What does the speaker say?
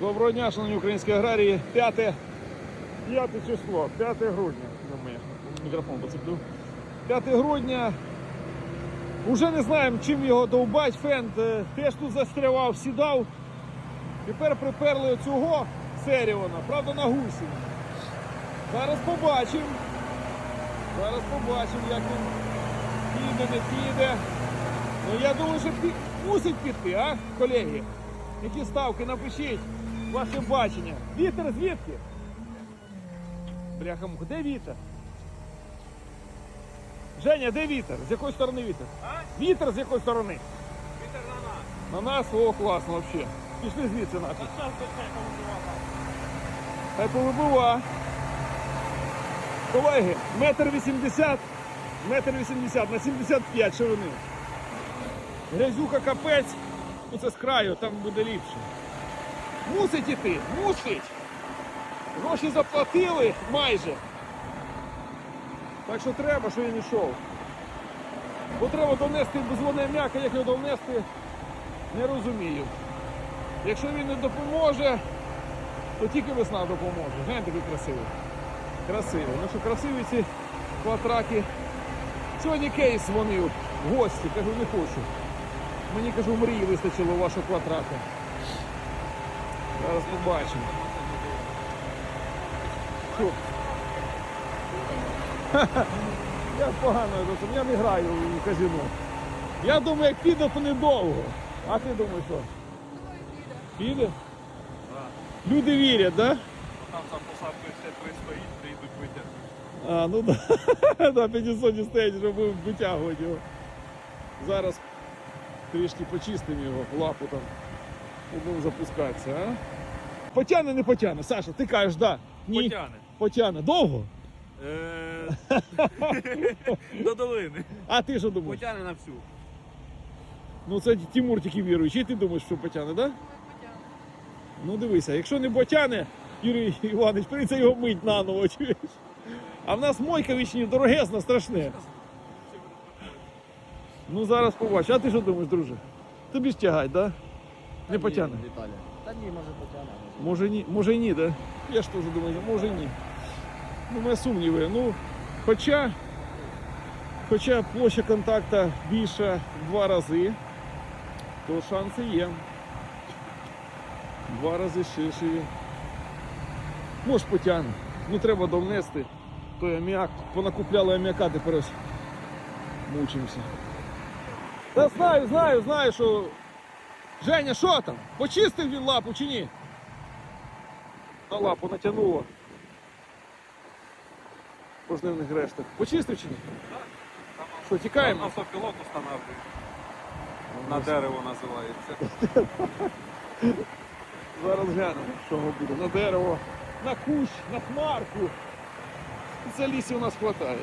Доброго дня, шановні українські аграрії. 5, 5 число, 5 грудня. Ну, Мікрофон поцеплю. 5 грудня. Уже не знаємо, чим його довбать. Фенд е, теж тут застрявав, сідав. Тепер приперли оцього Серіона, правда на гусі. Зараз побачимо. Зараз побачимо, як він піде, не піде. Ну я думаю, що пі- мусить піти, а, колеги? Які ставки напишіть ваше бачення. Вітер звідки? Бляха муха, де вітер? Женя, де вітер? З якої сторони вітер? Вітер з якої сторони? Вітер на нас. На нас, о, класно взагалі. Пішли звідси вибивати. Хай повибива. Колеги, метр вісімдесят, метр вісімдесят на 75 ширини. Грязюка капець, ну це з краю, там буде ліпше. Мусить іти, мусить. Гроші заплатили майже. Так що треба, що він йшов. Бо треба донести безводне м'яко, як його донести, не розумію. Якщо він не допоможе, то тільки весна допоможе. Гляньте, який красивий. Красивий. Ну що красиві ці кватраки. Сьогодні кейс дзвонив в гості, кажу, не хочу. Мені кажу, мрії вистачило вашого кватрака. Зараз побачимо. Я погано, розумію, я не граю у казино. Я думаю, як піде, то недовго. А ти думаєш що? Піде? Люди вірять, так? Да? Там за посадкою ще три стоїть, прийдуть витягнути. А, ну да. На 500 стоять, щоб витягувати його. Зараз трішки почистимо його, лапу там. І будемо запускатися, а? Потягне, не потягне. Саша, ти кажеш, да. Ні. Потягне. Потягне. Довго? Е, До долини. А ти що думаєш? Потягне на всю. Ну це Тимур тільки віруючий, ти думаєш, що потягне, так? Да? Ну дивися, якщо не потягне, Юрій Іванович, прийдеться його мить наново. чуєш? А в нас мойка вічні дорогезна, страшне. Ну зараз побачиш. А ти що думаєш, друже? Тобі ж тягать, так? Да? Не потягне. Віталій. Та ні, може потягне. Може ні, може ні, да? Я ж теж думаю, може ні. Ну, мене сумніви. Ну, хоча, хоча площа контакту більша в два рази, то шанси є. Два рази ширші. Може потягне. Ну треба довнести. Той аміак, понакупляли аміака, тепер ось мучимося. Та знаю, знаю, знаю, що. Женя, що там? Почистив він лапу чи ні? На лапу натягнуло. Пожнивних рештах. Почистив чи ні? Що, тікаємо? Автопілот встановлює. На дерево називається. Зараз глянемо, що буде. На дерево, на кущ, на хмарку. Спеціалістів у нас вистачає.